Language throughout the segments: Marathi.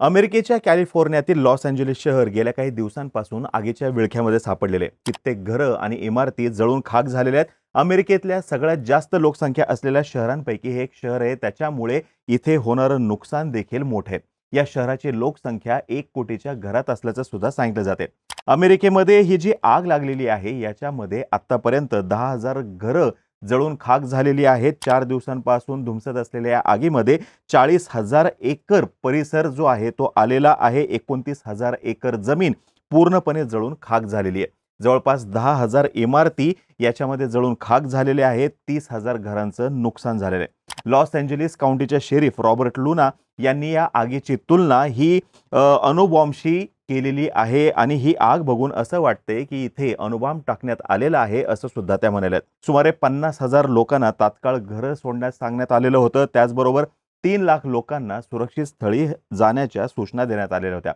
अमेरिकेच्या कॅलिफोर्नियातील लॉस एंजेलिस शहर गेल्या काही दिवसांपासून आगीच्या विळख्यामध्ये सापडलेले कित्येक घरं आणि इमारती जळून खाक झालेल्या आहेत. अमेरिकेतल्या सगळ्यात जास्त लोकसंख्या असलेल्या शहरांपैकी हे एक शहर आहे. त्याच्यामुळे इथे होणारं नुकसान देखील मोठं आहे. या शहराची लोकसंख्या एक कोटीच्या घरात असल्याचं सुद्धा सांगितलं जाते अमेरिकेमध्ये ही जी आग लागलेली आहे याच्यामध्ये आतापर्यंत दहा हजार घरं जळून खाक झालेली आहेत. चार दिवसांपासून धुमसत असलेल्या या आगीमध्ये चाळीस हजार एकर परिसर जो आहे तो आलेला आहे. एकोणतीस हजार एकर जमीन पूर्णपणे जळून खाक झालेली आहे. जवळपास दहा हजार इमारती याच्यामध्ये जळून खाक झालेले आहेत. तीस हजार घरांचं नुकसान झालेलं आहे. लॉस एंजेलिस काउंटीच्या शेरीफ रॉबर्ट लुना यांनी या आगीची तुलना ही अणुबॉम्बशी केलेली आहे आणि ही आग बघून असं वाटतंय की इथे अणुबॉम्ब टाकण्यात आलेला आहे असं सुद्धा त्या म्हणाल्यात. सुमारे पन्नास हजार लोकांना तात्काळ घरं सोडण्यास सांगण्यात आलेलं होतं. त्याचबरोबर तीन लाख लोकांना सुरक्षित स्थळी जाण्याच्या सूचना देण्यात आलेल्या होत्या.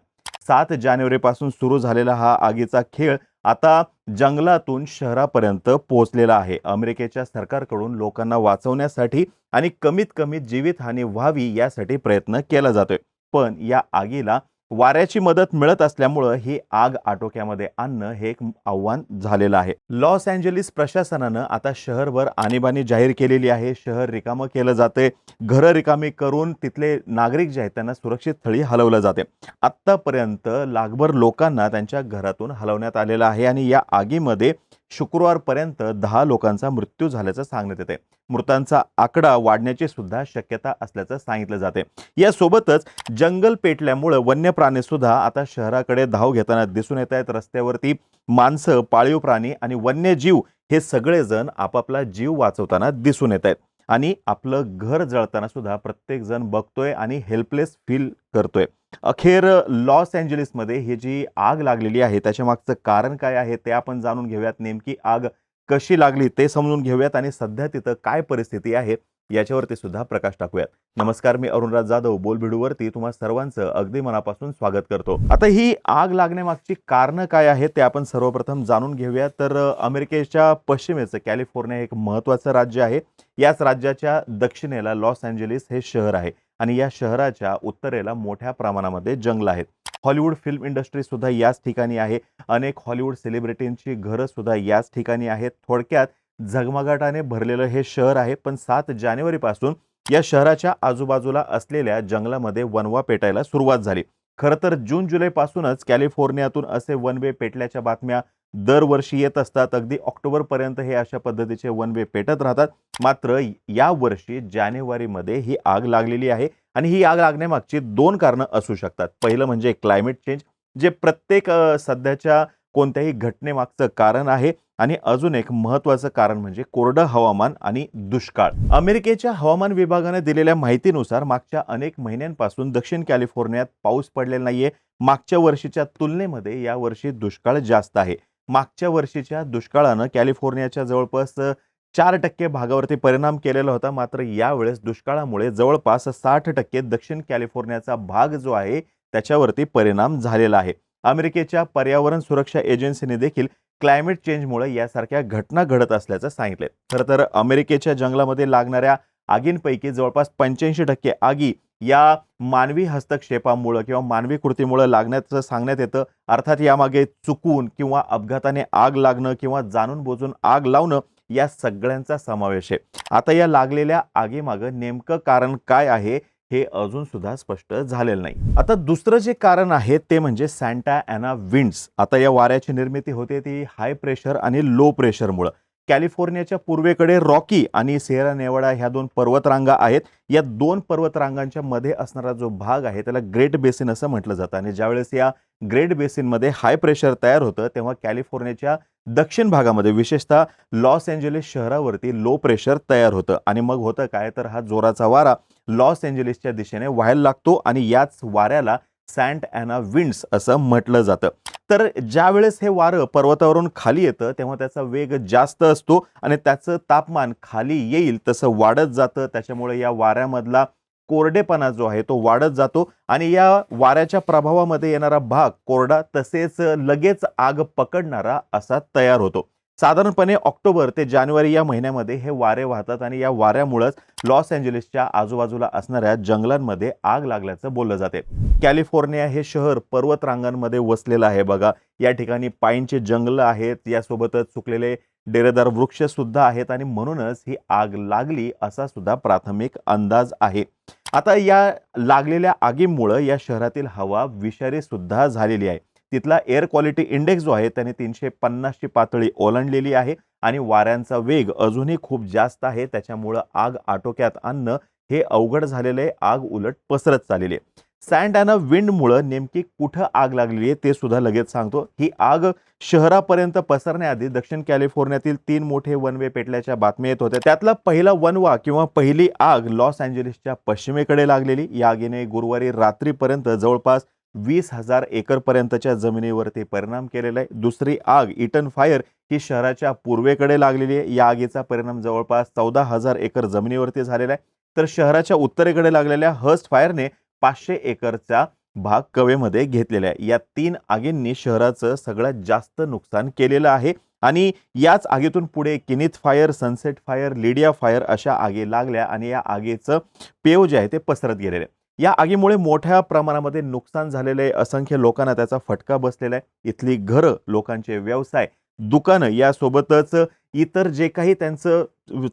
सात जानेवारीपासून सुरू झालेला हा आगीचा खेळ आता जंगलातून शहरापर्यंत पोहोचलेला आहे. अमेरिकेच्या सरकारकडून लोकांना वाचवण्यासाठी आणि कमीत कमी जीवितहानी व्हावी यासाठी प्रयत्न केला जातोय. पण या आगीला वाऱ्याची मदत मिळत असल्यामुळं ही आग आटोक्यामध्ये आणणं हे एक आव्हान झालेलं आहे. लॉस एंजलिस प्रशासनानं आता शहरभर आणीबाणी जाहीर केलेली आहे. शहर रिकामं केलं जाते. घरं रिकामी करून तिथले नागरिक जे आहेत त्यांना सुरक्षित स्थळी हलवलं जाते. आत्तापर्यंत लाखभर लोकांना त्यांच्या घरातून हलवण्यात आलेलं आहे आणि या आगीमध्ये शुक्रवारपर्यंत दहा लोकांचा मृत्यू झाल्याचं सांगण्यात येते. मृतांचा आकडा वाढण्याची सुद्धा शक्यता असल्याचं सांगितलं जाते. यासोबतच जंगल पेटल्यामुळं वन्य प्राणी सुद्धा आता शहराकडे धाव घेताना दिसून येत आहेत. रस्त्यावरती माणसं पाळीव प्राणी आणि वन्यजीव हे सगळेजण आपापला जीव वाचवताना दिसून येत आहेत. आणि आपलं घर जळताना सुद्धा प्रत्येक जण बघतोय आणि हेल्पलेस फील करतोय. अखेर लॉस एंजलिसमध्ये ही जी आग लागलेली आहे त्याच्या मागचं कारण काय आहे ते आपण जाणून घेऊयात. नेमकी आग कशी लागली ते समजून घेऊयात आणि सध्या तिथं काय परिस्थिती आहे याच्यावरती सुद्धा प्रकाश टाकूयात. नमस्कार मी अरुणराज जाधव बोलभिडूवरती तुम्हा सर्वांचं अगदी मनापासून स्वागत करतो. आता ही आग लागण्यामागची कारणं काय आहेत ते आपण सर्वप्रथम जाणून घेऊया. तर अमेरिकेच्या पश्चिमेचं कॅलिफोर्निया एक महत्त्वाचं राज्य आहे. याच राज्याच्या दक्षिणेला लॉस अँजेलिस हे शहर आहे. आणि या शहराच्या उत्तरेला मोठ्या प्रमाणामध्ये जंगल आहेत. हॉलिवूड फिल्म इंडस्ट्री सुद्धा याच ठिकाणी आहे. अनेक हॉलिवूड सेलिब्रिटींची घरं सुद्धा याच ठिकाणी आहेत. थोडक्यात झगमगाटाने भरलेलं हे शहर आहे पण सात जानेवारीपासून या शहराच्या आजूबाजूला असलेल्या जंगलामध्ये वनवा पेटायला सुरुवात झाली. खरं तर जून जुलैपासूनच कॅलिफोर्नियातून असे वनवे पेटल्याच्या बातम्या दरवर्षी येत असतात. अगदी ऑक्टोबरपर्यंत हे अशा पद्धतीचे वनवे पेटत राहतात. मात्र या वर्षी जानेवारीमध्ये ही आग लागलेली आहे आणि ही आग लागण्यामागची दोन कारणं असू शकतात. पहिलं म्हणजे क्लायमेट चेंज जे प्रत्येक सध्याच्या कोणत्याही घटनेमागचं कारण आहे. आणि अजून एक महत्त्वाचं कारण म्हणजे कोरडं हवामान आणि दुष्काळ. अमेरिकेच्या हवामान विभागाने दिलेल्या माहितीनुसार मागच्या अनेक महिन्यांपासून दक्षिण कॅलिफोर्नियात पाऊस पडलेला नाहीये. मागच्या वर्षीच्या तुलनेमध्ये या वर्षी दुष्काळ जास्त आहे. मागच्या वर्षीच्या दुष्काळानं कॅलिफोर्नियाच्या जवळपास चार टक्के भागावरती परिणाम केलेला होता. मात्र यावेळेस दुष्काळामुळे जवळपास साठ टक्के दक्षिण कॅलिफोर्नियाचा भाग जो आहे त्याच्यावरती परिणाम झालेला आहे. अमेरिकेच्या पर्यावरण सुरक्षा एजन्सीने देखील क्लायमेट चेंजमुळे यासारख्या घटना घडत असल्याचं सांगितले खरं तर अमेरिकेच्या जंगलामध्ये लागणाऱ्या आगींपैकी जवळपास पंच्याऐंशी टक्के आगी या मानवी हस्तक्षेपामुळं किंवा मानवी कृतीमुळं लागण्याचं सांगण्यात येतं. अर्थात यामागे चुकून किंवा अपघाताने आग लागणं किंवा जाणून बोजून आग लावणं या सगळ्यांचा समावेश आहे. आता या लागलेल्या आगीमागं नेमकं कारण काय आहे? हे अजून सुद्धा स्पष्ट झालेलं नाही. आता दुसरं जे कारण आहे ते म्हणजे सॅन्टा अॅना विंड्स आता या वाऱ्याची निर्मिती होते ती हाय प्रेशर आणि लो प्रेशरमुळं कॅलिफोर्नियाच्या पूर्वेकडे रॉकी आणि सेरा नेवाडा ह्या दोन पर्वतरांगा आहेत. या दोन पर्वतरांगांच्या मध्ये असणारा जो भाग आहे त्याला ग्रेट बेसिन असं म्हटलं जातं. आणि ज्यावेळेस या ग्रेट बेसिनमध्ये हाय प्रेशर तयार होतं तेव्हा कॅलिफोर्नियाच्या दक्षिण भागामध्ये विशेषतः लॉस एंजेलिस शहरावरती लो प्रेशर तयार होतं. आणि मग होतं काय? तर हा जोराचा वारा लॉस एंजलिसच्या दिशेने व्हायला लागतो आणि याच वाऱ्याला सँट अॅना विंड्स असं म्हटलं जातं. तर ज्या वेळेस हे वारं पर्वतावरून खाली येतं तेव्हा त्याचा वेग जास्त असतो आणि त्याचं तापमान खाली येईल तसं वाढत जातं. त्याच्यामुळे या वाऱ्यामधला कोरडेपणा जो आहे तो वाढत जातो आणि या वाऱ्याच्या प्रभावामध्ये येणारा भाग कोरडा तसेच लगेच आग पकडणारा असा तयार होतो. साधारणपणे ऑक्टोबर ते जानेवारी या महिन्यामध्ये हे वारे वाहतात आणि या वाऱ्यामुळंच लॉस एंजलिसच्या आजूबाजूला असणाऱ्या जंगलांमध्ये आग लागल्याचं बोललं जाते. कॅलिफोर्निया हे शहर पर्वत रांगांमध्ये वसलेलं आहे बघा. या ठिकाणी पाईनचे जंगल आहेत यासोबतच सुकलेले डेरेदार वृक्ष सुद्धा आहेत आणि म्हणूनच ही आग लागली असा सुद्धा प्राथमिक अंदाज आहे. आता या लागलेल्या आगीमुळं या शहरातील हवा विषारी सुद्धा झालेली आहे. तिथला एअर क्वालिटी इंडेक्स जो आहे त्याने तीनशे पन्नासची पातळी ओलांडलेली आहे आणि वाऱ्यांचा वेग अजूनही खूप जास्त आहे. त्याच्यामुळं आग आटोक्यात आणणं हे अवघड झालेलं आहे. आग उलट पसरत चाललेली आहे. सँड अँड विंडमुळं नेमकी कुठं आग लागलेली आहे ते सुद्धा लगेच सांगतो. ही आग शहरापर्यंत पसरण्याआधी दक्षिण कॅलिफोर्नियातील तीन मोठे वनवे पेटल्याच्या बातम्या येत होत्या. त्यातला पहिला वनवा किंवा पहिली आग लॉस अँजेलिसच्या पश्चिमेकडे लागलेली. या आगीने गुरुवारी रात्रीपर्यंत जवळपास वीस हजार एकरपर्यंतच्या जमिनीवर जमिनीवरती परिणाम केलेला आहे. दुसरी आग इटन फायर ही शहराच्या पूर्वेकडे लागलेली आहे. या आगीचा परिणाम जवळपास चौदा हजार एकर जमिनीवरती झालेला आहे. तर शहराच्या उत्तरेकडे लागलेल्या हस्ट फायरने पाचशे एकरचा भाग कवेमध्ये घेतलेला आहे. या तीन आगींनी शहराचं सगळ्यात जास्त नुकसान केलेलं आहे. आणि याच आगीतून पुढे Kenneth fire Sunset fire Lidia fire अशा आगी लागल्या आणि या आगीचं पेव जे आहे ते पसरत गेलेलं आहे. या आगीमुळे मोठ्या प्रमाणामध्ये नुकसान झालेलं आहे असंख्य लोकांना त्याचा फटका बसलेला आहे. इथली घरं लोकांचे व्यवसाय दुकानं यासोबतच इतर जे काही त्यांचं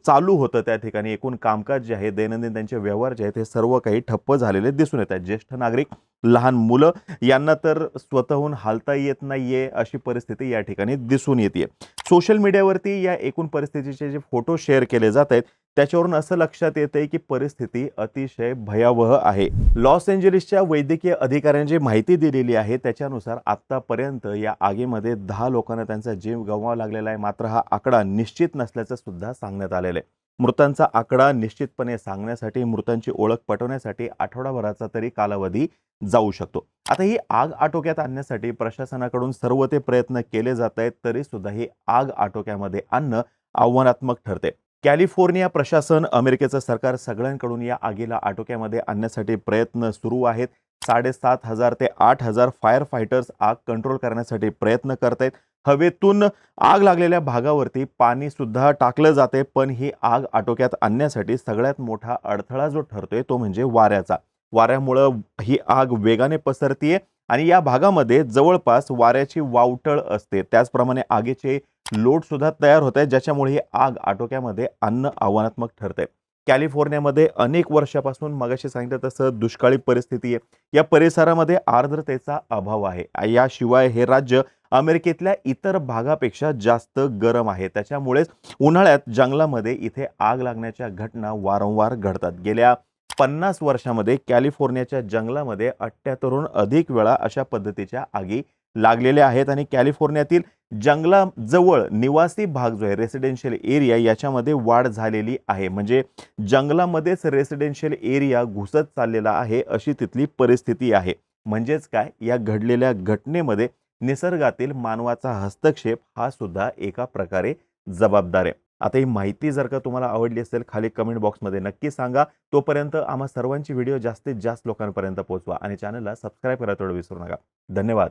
चालू होतं त्या ठिकाणी एकूण कामकाज जे आहे दैनंदिन त्यांचे व्यवहार जे आहेत हे सर्व काही ठप्प झालेले दिसून येत आहेत. ज्येष्ठ नागरिक लहान मुलं यांना तर स्वतःहून हालता येत नाहीये अशी परिस्थिती या ठिकाणी दिसून येते सोशल मीडियावरती या एकूण परिस्थितीचे जे फोटो शेअर केले जात आहेत त्याच्यावरून असं लक्षात येतंय की परिस्थिती अतिशय भयावह आहे. लॉस एंजलिसच्या वैद्यकीय अधिकाऱ्यांनी जी माहिती दिलेली आहे त्याच्यानुसार आतापर्यंत या आगीमध्ये दहा लोकांना त्यांचा जीव गमवावा लागलेला आहे. मात्र हा आकडा निश्चित नसल्याचं सुद्धा सांगण्यात आलेलं आहे. मृतांचा आकडा निश्चितपणे सांगण्यासाठी मृतांची ओळख पटवण्यासाठी आठवडाभराचा तरी कालावधी जाऊ शकतो. आता ही आग आटोक्यात आणण्यासाठी प्रशासनाकडून सर्व ते प्रयत्न केले जात आहेत तरी सुद्धा ही आग आटोक्यामध्ये आणणं आव्हानात्मक ठरते कॅलिफोर्निया प्रशासन अमेरिकेचं सरकार सगळ्यांकडून या आगीला आटोक्यामध्ये आणण्यासाठी प्रयत्न सुरू आहेत. साडेसात हजार ते आठ हजार फायर फायटर्स आग कंट्रोल करण्यासाठी प्रयत्न करत आहेत हवेतून आग लागलेल्या भागावरती पाणी सुद्धा टाकलं जाते पण ही आग आटोक्यात आणण्यासाठी सगळ्यात मोठा अडथळा जो ठरतोय तो म्हणजे वाऱ्याचा. वाऱ्यामुळं ही आग वेगाने पसरतीये आणि या भागामध्ये जवळपास वाऱ्याची वावटळ असते. त्याचप्रमाणे आगीचे लोड सुद्धा तयार होत आहे ज्याच्यामुळे ही आग आटोक्यामध्ये आणणं आव्हानात्मक ठरते कॅलिफोर्नियामध्ये अनेक वर्षापासून मगाशी सांगितलं तसं दुष्काळी परिस्थिती आहे या परिसरामध्ये आर्द्रतेचा अभाव आहे. याशिवाय हे राज्य अमेरिकेतल्या इतर भागापेक्षा जास्त गरम आहे. त्याच्यामुळेच उन्हाळ्यात जंगलामध्ये इथे आग लागण्याच्या घटना वारंवार घडतात. गेल्या पन्नास वर्षामध्ये कॅलिफोर्नियाच्या जंगलामध्ये अठ्ठ्याहत्तरहून अधिक वेळा अशा पद्धतीच्या आगी लागलेल्या आहेत आणि कॅलिफोर्नियातील जंगलाजवळ निवासी भाग जो आहे रेसिडेन्शियल एरिया याच्यामध्ये वाढ झालेली आहे. म्हणजे जंगलामध्येच रेसिडेन्शियल एरिया घुसत चाललेला आहे अशी तिथली परिस्थिती आहे. म्हणजेच काय? या घडलेल्या घटनेमध्ये निसर्गातील मानवाचा हस्तक्षेप हा सुद्धा एका प्रकारे जबाबदार आहे. आता ही माहिती जर का तुम्हाला आवडली असेल खाली कमेंट बॉक्समध्ये नक्की सांगा. तोपर्यंत आम्हा सर्वांची व्हिडिओ जास्तीत जास्त लोकांपर्यंत पोहोचवा आणि चॅनलला सबस्क्राईब करायला थोडं विसरू नका. धन्यवाद.